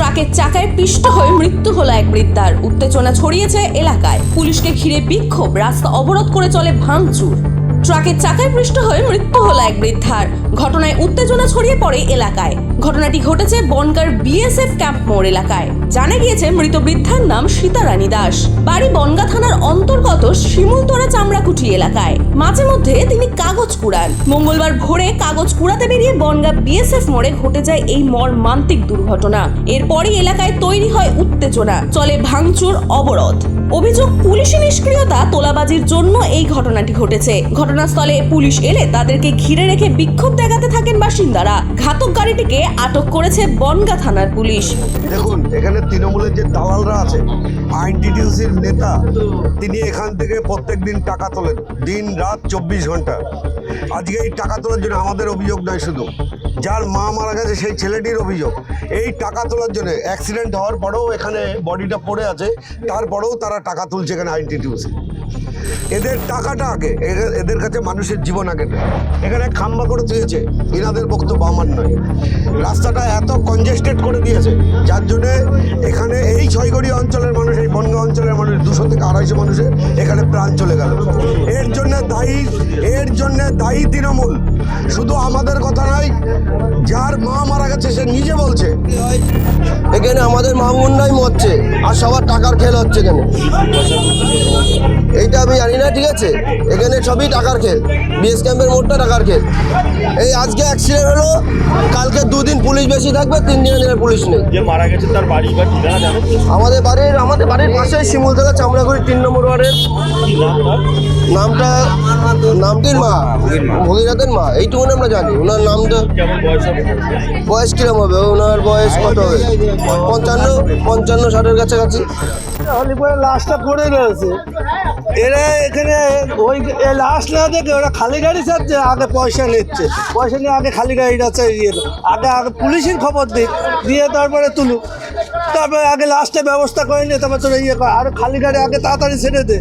ট্রাকের চাকায় পিষ্ট হয়ে মৃত্যু হলো এক বৃদ্ধার। উত্তেজনা ছড়িয়েছে এলাকায়। পুলিশকে ঘিরে বিক্ষোভ, রাস্তা অবরোধ করে চলে ভাঙচুর। ট্রাকের চাকায় পৃষ্ঠ হয়ে মৃত্যু হলো এক বৃদ্ধার। ঘটনায় উত্তেজনা ছড়িয়ে পড়ে এলাকায়। ঘটনাটি ঘটেছে বনগার বিএসএফ ক্যাম্প মোড় এলাকায়। জানা গিয়েছে, মৃত বৃদ্ধার নাম সীতারানী দাস। বাড়ি বনগা থানার অন্তর্গত শিমুলতলা চামড়াকুঠি এলাকায়। মাঝে মধ্যে তিনি কাগজ কুড়ান। মঙ্গলবার ভোরে কাগজ কুড়াতে বেরিয়ে বনগা বিএসএফ মোড়ে ঘটে যায় এই মর্মান্তিক দুর্ঘটনা। এরপরই এলাকায় তৈরি হয় উত্তেজনা, চলে ভাঙচুর, অবরোধ। অভিযোগ পুলিশি নিষ্ক্রিয়তা, তোলাবাজির জন্য এই ঘটনাটি ঘটেছে। ঘটনাস্থলে পুলিশ এলে তাদেরকে ঘিরে রেখে বিক্ষোভ দেখাতে থাকেন বাসিন্দারা। ঘাতক গাড়িটিকে আটক করেছে বনগা থানার পুলিশ। দেখুন, এখানে তৃণমূলের যে দালালরা আছে আইনটিটিউসির নেতা, তিনি এখান থেকে প্রত্যেক দিন টাকা তোলেন, দিন রাত চব্বিশ ঘণ্টা। আজকে এই টাকা তোলার জন্য আমাদের অভিযোগ নয় শুধু, যার মা মারা গেছে সেই ছেলেটির অভিযোগ। এই টাকা তোলার জন্য অ্যাক্সিডেন্ট হওয়ার পরেও এখানে বডিটা পড়ে আছে, তারপরেও তারা টাকা তুলছে এখানে আইনটিটিউসি এদের টাকাটা আগে এদের- কাছে মানুষের জীবন আগে এখানে খাম্বা করে দিয়েছে এনাদের বক্তব্য আমার নয়। রাস্তাটা এত কনজেস্টেড করে দিয়েছে, যার জন্যে এখানে এই ছয়গড়ি অঞ্চলের মানুষ, এই বনগা অঞ্চলের মানুষ, দুশো থেকে আড়াইশো মানুষের এখানে প্রাণ চলে গেল। এর জন্য দায়ী, এর জন্য দায়ী তৃণমূল। শুধু আমাদের কথা নয়, যার মা মারা গেছে সে নিজে বলছে। এখানে আমাদের মামুন্ডাই মরছে আর সবার টাকার খেল হচ্ছে এখানে। এইটা আমি জানি না ঠিক আছে? এখানে সবই টাকার খেল। বিএস ক্যাম্পের মোড়টা টাকার খেল। এই আজকে অ্যাক্সিডেন্ট হলো কালকে দুদিন পুলিশ বেশি থাকবে তিন দিনের পুলিশ নেই। যে মারা গেছে তার বাড়ি বা ঠিকানা আমাদের বাড়ির আমাদের বাড়ির পাশেই শিমুলতলা চামড়াগুড়ি তিন নম্বর ওয়ার্ডের? নামটা নামটির মা ভগীরথের মা এইটুকুন আমরা জানি। ওনার নামটা বয়স কিরম হবে? ওনার বয়স কত হবে? পঞ্চান্ন পঞ্চান্ন ষাটের কাছাকাছি। হলিপুরে লাশটা পড়ে রয়েছে এরা এখানে ওই লাশ না দেখে ওরা খালি গাড়ি চাচ্ছে আগে পয়সা নিচ্ছে। পয়সা নিয়ে আগে খালি গাড়িটা চাইয়ে আগে আগে পুলিশের খবর দিক দিয়ে তারপরে তুলুক তারপরে আগে লাস্টে ব্যবস্থা করে নিয়ে তারপর তোরা ইয়ে কর। আর খালি গাড়ি আগে তাড়াতাড়ি ছেড়ে দে।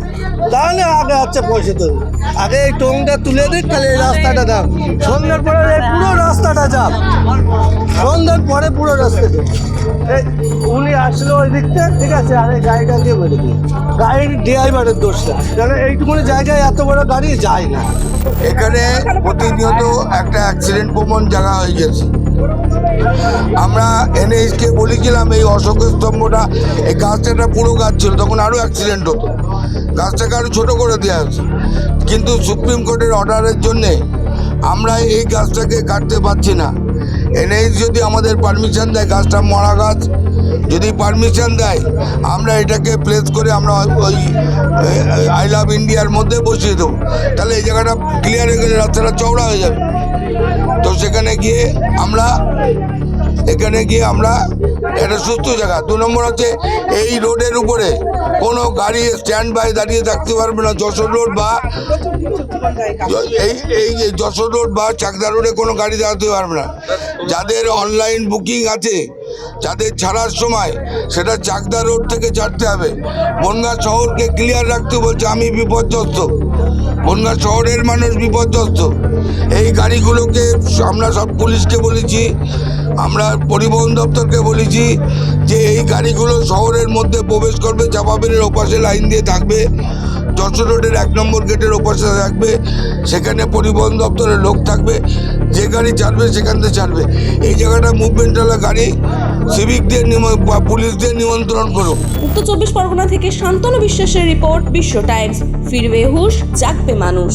তাহলে আগে হচ্ছে পয়সা দেবে আগে এই টোংটা তুলে দিক তাহলে এই রাস্তাটা দাম। সন্ধ্যার পরে এই পুরো রাস্তাটা যাক। পরে পুরো রাস্তাটা এই, উনি আসলো ওই দিকটা, ঠিক আছে, আরে গাড়িটা দিয়ে বেড়ে দিই গাড়ির ড্রাইভারের দোষটা। কারণ এইটুকুনি জায়গায় এত বড় গাড়ি যায় না। এখানে প্রতিনিয়ত একটা অ্যাক্সিডেন্ট প্রবণ জায়গা হয়ে গেছে। আমরা এনএইচকে বলেছিলাম এই অশোক স্তম্ভটা, এই গাছটা একটা পুরো গাছ ছিল, তখন আরও অ্যাক্সিডেন্ট হতো। গাছটাকে আরও ছোটো করে দেওয়া হয়েছে। কিন্তু সুপ্রিম কোর্টের অর্ডারের জন্যে আমরা এই গাছটাকে কাটতে পারছি না। এনএইচ যদি আমাদের পারমিশন দেয় গাছটা মরা গাছ, যদি পারমিশন দেয়, আমরা এটাকে প্লেস করে আমরা ওই আই লাভ ইন্ডিয়ার মধ্যে বসিয়ে দেবো। তাহলে এই জায়গাটা ক্লিয়ার হয়ে গেলে রাস্তাটা চওড়া হয়ে যাবে। তো সেখানে গিয়ে আমরা, এখানে গিয়ে আমরা একটা সুস্থ জায়গা। দু নম্বর হচ্ছে এই রোডের উপরে কোনো গাড়ি স্ট্যান্ড বাই দাঁড়িয়ে থাকতে পারবে না, যশোর রোড বা এই এই যশোর রোড বা চাকদা রোডে কোনো গাড়ি দাঁড়াতে পারবে না। যাদের অনলাইন বুকিং আছে, যাদের ছাড়ার সময়, সেটা চাকদা রোড থেকে ছাড়তে হবে। বনগা শহরকে ক্লিয়ার রাখতে বলছে, আমি বিপর্যস্ত। বনগা শহরের মানুষ বিপর্যস্ত। এই গাড়িগুলোকে আমরা সব পুলিশকে বলেছি, আমরা পরিবহন দপ্তরকে বলেছি যে এই গাড়িগুলো শহরের মধ্যে প্রবেশ করবে, চাপাবিলের ওপাশে লাইন দিয়ে থাকবে, যশোর রোডের এক নম্বর গেটের ওপাশে থাকবে, সেখানে পরিবহন দপ্তরের লোক থাকবে। যে গাড়ি ছাড়বে সেখান থেকে ছাড়বে এই জায়গাটা মুভমেন্টওয়ালা গাড়ি সিভিকদের বা পুলিশদের নিমন্ত্রণ করো উত্তর চব্বিশ পরগনা থেকে শান্তনু বিশ্বাসের রিপোর্ট বিশ্ব টাইমস। ফিরবে হুশ, জাগবে মানুষ।